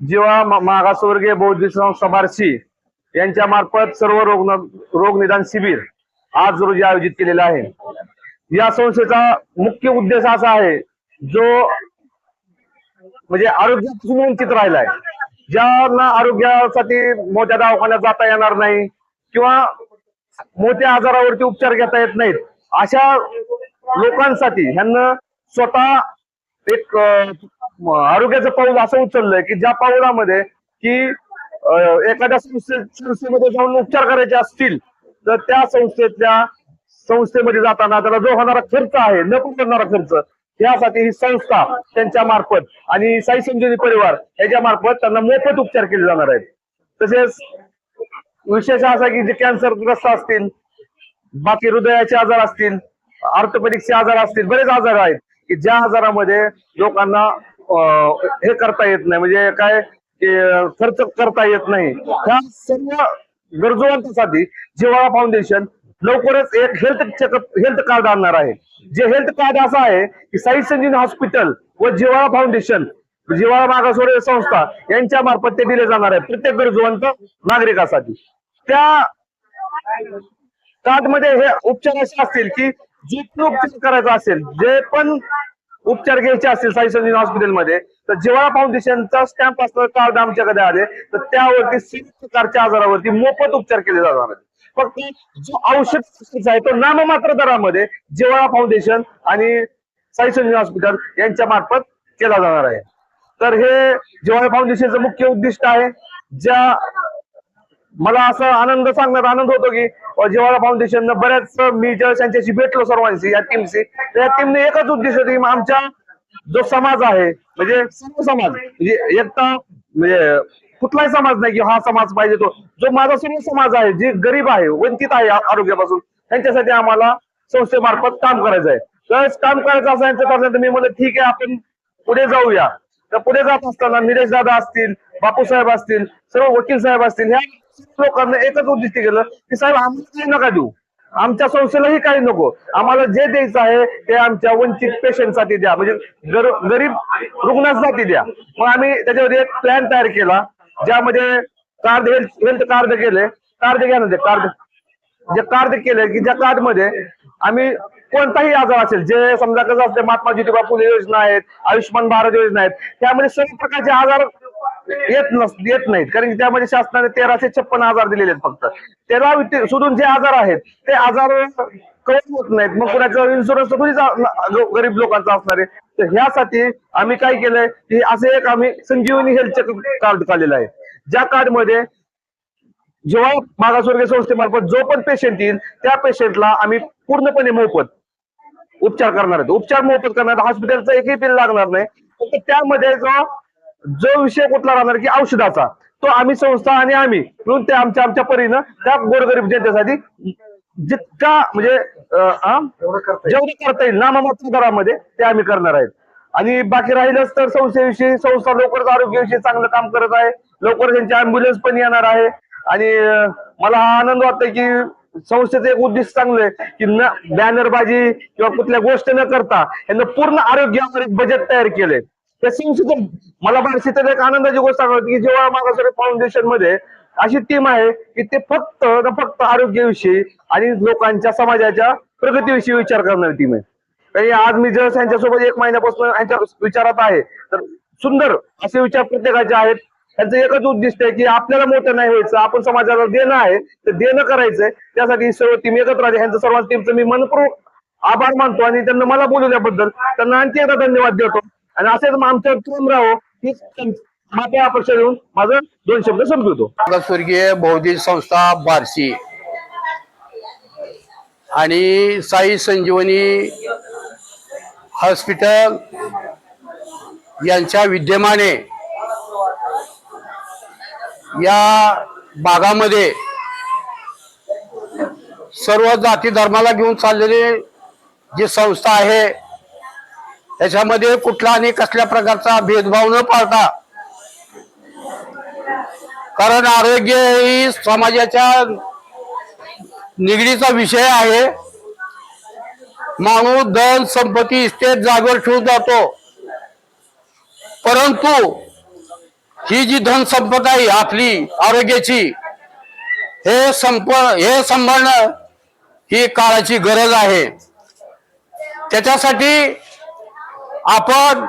जेव्हा मागासवर्गीय बौद्धिक संस्था बार्शी यांच्या मार्फत सर्व रोग रोग निदान शिबिर आज रोजी आयोजित केलेलं आहे. या संस्थेचा मुख्य उद्देश असा आहे जो म्हणजे आरोग्यापासून वंचित राहिलाय. ज्यांना आरोग्यासाठी मोठ्या दवाखान्यात जाता येणार नाही किंवा मोठ्या आजारावरती उपचार घेता येत नाहीत अशा लोकांसाठी ह्यांना स्वतः एक आरोग्याचं पाऊल असं उचललंय की ज्या पाऊलामध्ये की एखाद्या संस्थे संस्थेमध्ये जाऊन उपचार करायचे असतील तर त्या संस्थेतल्या संस्थेमध्ये जाताना त्याला जो होणारा खर्च आहे न करणारा खर्च यासाठी ही संस्था त्यांच्या मार्फत आणि साई संजीवनी परिवार याच्या मार्फत त्यांना मोफत उपचार केले जाणार आहेत. तसेच विशेष असा की जे कॅन्सरग्रस्त असतील बाकी हृदयाचे आजार असतील ऑर्थोपेडिक्सचे आजार असतील बरेच आजार आहेत की ज्या आजारामध्ये लोकांना हे करता येत नाही. म्हणजे काय खर्च करता येत नाही. ह्या सर्व गरजूंसाठी जिवाळा फाउंडेशन लवकरच एक हेल्थ चेकअप हेल्थ कार्ड आणणार आहे. जे हेल्थ कार्ड असं आहे की साई संजीवनी हॉस्पिटल व जिवाळा फाउंडेशन जिवाळा मागासवर्गीय संस्था यांच्या मार्फत ते दिले जाणार आहे प्रत्येक गरजूवंत नागरिकासाठी. त्या कार्डमध्ये हे उपचार असे असतील की जे पण उपचार करायचा असेल जे पण उपचार घ्यायचे असतील साई संजीवन हॉस्पिटलमध्ये तर जिवाळा फाउंडेशनचा स्टॅम्प असणार कार्ड आमच्याकडे आले तर त्यावरती प्रकारच्या आजारावरती मोफत उपचार केले जाणार आहेत. फक्त जो औषध खर्च आहे तो नाममात्र दरामध्ये जिवाळा फाउंडेशन आणि साई संजीवन हॉस्पिटल यांच्या मार्फत केला जाणार आहे. तर हे जिवाळा फाउंडेशनचं मुख्य उद्दिष्ट आहे ज्या मला असं आनंद सांगण्यात आनंद होतो की जिवाळा फाउंडेशन बऱ्याच मी ज्यावेळेस यांच्याशी भेटलो सर्वांशी या टीमशी या टीमने एकच उद्देश होती आमच्या जो समाज आहे म्हणजे सर्व समाज म्हणजे एकटा म्हणजे कुठलाही समाज नाही की हा समाज पाहिजे तो. जो माझा सर्व समाज आहे जे गरीब आहे वंचित आहे आरोग्यापासून त्यांच्यासाठी आम्हाला संस्थेमार्फत काम करायचं आहे. त्यावेळेस काम करायचं असं तर मी म्हणलं ठीक आहे आपण पुढे जाऊया. तर पुढे जात असताना निलेश दादा असतील बापू साहेब असतील सर्व वकील साहेब असतील ह्या लोकांना एकच उद्दिष्ट केलं की साहेब आम्हाला काही नका देऊ. आमच्या संस्थेलाही काही नको. आम्हाला जे द्यायचं आहे ते आमच्या वंचित पेशंटसाठी द्या. म्हणजे गरीब रुग्णांसाठी द्या. मग आम्ही त्याच्यावर एक प्लॅन तयार केला ज्यामध्ये कार्ड हेल्थ हेल्थ कार्ड केले. कार्ड घ्या ना ते कार्ड. जे कार्ड केले की ज्या कार्डमध्ये आम्ही कोणताही आजार असेल जे समजा कसं असते महात्मा ज्योतिबा फुले योजना आहेत आयुष्यमान भारत योजना आहेत त्यामध्ये सर्व प्रकारचे आजार येत नस येत नाहीत. कारण की त्यामध्ये शासनाने तेराशे छप्पन आजार दिलेले आहेत फक्त. त्याला सोडून जे आजार आहेत ते आजार कवर होत नाहीत. मग कुणाचा इन्शुरन्स थोडीच गरीब लोकांचा असणार आहे. तर ह्यासाठी आम्ही काय केलंय की असे एक आम्ही संजीवनी हेल्थ कार्ड काढलेलं आहे. ज्या कार्डमध्ये जेव्हा मागासवर्गीय संस्थेमार्फत जो पण पेशंट येईल त्या पेशंटला आम्ही पूर्णपणे मोफत उपचार करणार आहेत. उपचार मोफत करणार आहेत. हॉस्पिटलचा एकही बिल लागणार नाही. फक्त त्यामध्ये जो जो विषय कुठला राहणार की औषधाचा तो आम्ही संस्था आणि आम्ही म्हणून ते आमच्या आमच्या परीनं त्या गोरगरीब जनतेसाठी जितका म्हणजे जेवढं करता येईल नाममात्र दरामध्ये ते आम्ही करणार आहेत. आणि बाकी राहिलंच तर संस्थेविषयी संस्था लवकरच आरोग्याविषयी चांगलं काम करत आहे. लवकर त्यांची अँब्युलन्स पण येणार आहे. आणि मला हा आनंद वाटतोय की संस्थेचं एक उद्दिष्ट चांगलं आहे की न बॅनरबाजी किंवा कुठल्या गोष्ट न करता यांना पूर्ण आरोग्यावर एक बजेट तयार केलंय. त्या संस्थेचं मला बार्शीतील एक आनंदाची गोष्ट सांगत की जेव्हा मागासवर्गीय फाउंडेशनमध्ये अशी टीम आहे की ते फक्त फक्त आरोग्याविषयी आणि लोकांच्या समाजाच्या प्रगतीविषयी विचार करणारी टीम आहे. आणि आज मी जर यांच्यासोबत एक महिन्यापासून यांच्या विचारात आहे तर सुंदर असे विचार प्रत्येकाचे आहेत. त्यांचं एकच उद्दिष्ट आहे की आपल्याला मोठं नाही व्हायचं आपण समाजाला देणं आहे तर देणं करायचंय. त्यासाठी सर्व टीम एकत्र आली. ह्यांचं सर्व टीमचं मी मनपूर्वक आभार मानतो आणि त्यांना मला बोलवल्याबद्दल त्यांना आणखी एकदा धन्यवाद देतो. आणि असेच आमच्या आमच्यावर राहो ही माझ्या अपेक्षा देऊन माझं दोन शब्द संपवतो. स्वर्गीय बौद्धिक संस्था बार्शी आणि साई संजीवनी हॉस्पिटल यांच्या विद्यमाने या भागामध्ये सर्व जाती धर्माला घेऊन चाललेली जी संस्था आहे त्याच्यामध्ये कुठला आणि कसल्या प्रकारचा भेदभाव न पाळता कारण आरोग्य ही समाजाच्या निगडीचा विषय आहे. माणूस धन संपत्ती इस्टेट जागेवर ठेवून जातो. परंतु ही जी धनसंपदा आहे आपली आरोग्याची हे संप हे सांभाळणं ही काळाची गरज आहे. त्याच्यासाठी आपण